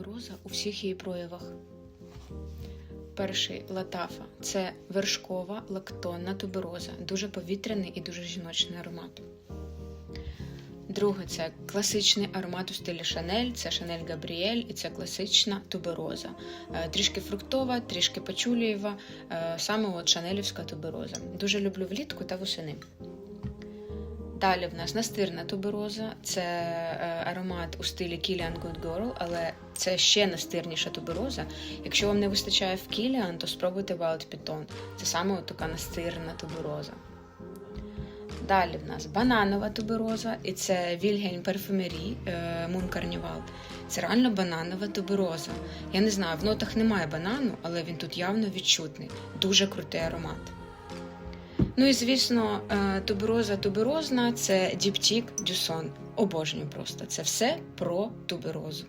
тубероза у всіх її проявах. Перший латафа це вершкова лактонна тубероза, дуже повітряний і дуже жіночний аромат. Друге це класичний аромат у стилі Шанель, це Шанель Габріель і це класична тубероза. Е, Трішки фруктова, трішки пачулієва, е, саме от шанелівська тубероза. Дуже люблю влітку та восени. Далі в нас настирна тубероза, це е, аромат у стилі Kilian Good Girl, але це ще настирніша тубероза. Якщо вам не вистачає в Kilian, то спробуйте Wild Piton. Це саме така настирна тубероза. Далі в нас бананова тубероза, і це Вільгельм Парфюмері Мун Карнівал. Це реально бананова тубероза. Я не знаю, в нотах немає банану, але він тут явно відчутний. Дуже крутий аромат. Ну і звісно, е, тубероза туберозна це діптік Дюсон. Обожнюю просто. Це все про туберозу.